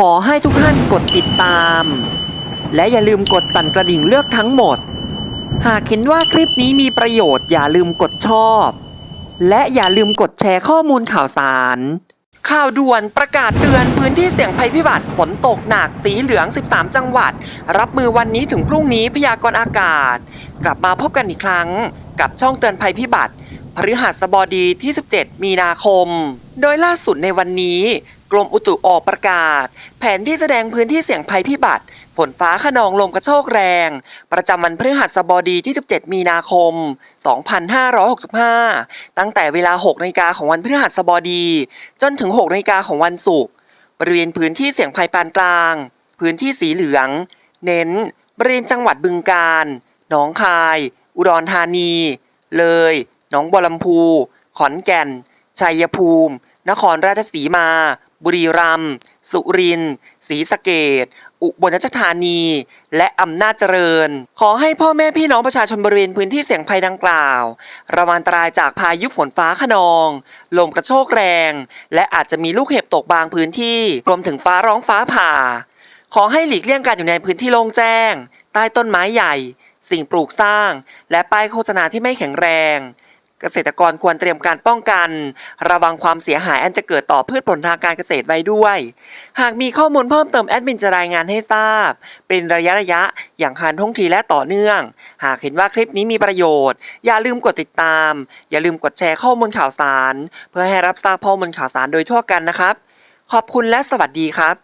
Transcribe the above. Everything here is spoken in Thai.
ขอให้ทุกท่านกดติดตาม และอย่าลืมกดสั่นกระดิ่งเลือกทั้งหมด หากเห็นว่าคลิปนี้มีประโยชน์อย่าลืมกดชอบ และอย่าลืมกดแชร์ข้อมูลข่าวสาร ข่าวด่วนประกาศเตือนพื้นที่เสี่ยงภัยพิบัติฝนตกหนักสีเหลือง 13 จังหวัด รับมือวันนี้ถึงพรุ่งนี้พยากรณ์อากาศ กลับมาพบกันอีกครั้ง กับช่องเตือนภัยพิบัติพฤหัสบดีที่ 17 มีนาคม โดยล่าสุดในวันนี้ กรมอุตุออกประกาศ แผนที่แสดงพื้นที่เสี่ยงภัยพิบัติ ฝนฟ้าขนองลมกระโชกแรง ประจำวันพฤหัสบดีที่ 17 มีนาคม 2565 ตั้งแต่เวลา 6นาฬิกาของวันพฤหัสบดี จนถึง 6นาฬิกาของวันศุกร์บริเวณพื้นที่เสี่ยงภัยปานกลาง พื้นที่สีเหลือง เน้น บริเวณจังหวัดบึงกาฬหนองคาย อุดรธานี เลย หนองบัวลำพู ขอนแก่น ชัยภูมิ นครราชสีมา บุรีรัมย์สุรินทร์ศรีสะเกดอุบลราชธานี และอำนาจเจริญ ขอให้พ่อแม่พี่น้องประชาชนบริเวณพื้นที่เสี่ยงภัยดังกล่าว ระวังอันตรายจากพายุฝนฟ้าขนอง ลมกระโชกแรง และอาจจะมีลูกเห็บตกบางพื้นที่ รวมถึงฟ้าร้องฟ้าผ่า ขอให้หลีกเลี่ยงการอยู่ในพื้นที่โล่งแจ้ง ใต้ต้นไม้ใหญ่ สิ่งปลูกสร้าง และป้ายโฆษณาที่ไม่แข็งแรง เกษตรกรควรเตรียมการป้องกัน ระวังความเสียหายอันจะเกิดต่อพืชผลทางการเกษตรไว้ด้วย หากมีข้อมูลเพิ่มเติมแอดมินจะรายงานให้ทราบ เป็นระยะระยะอย่างคันท่องทีและต่อเนื่อง หากเห็นว่าคลิปนี้มีประโยชน์ อย่าลืมกดติดตาม อย่าลืมกดแชร์ข้อมูลข่าวสาร เพื่อให้รับทราบข้อมูลข่าวสารโดยทั่วกันนะครับ ขอบคุณและสวัสดีครับ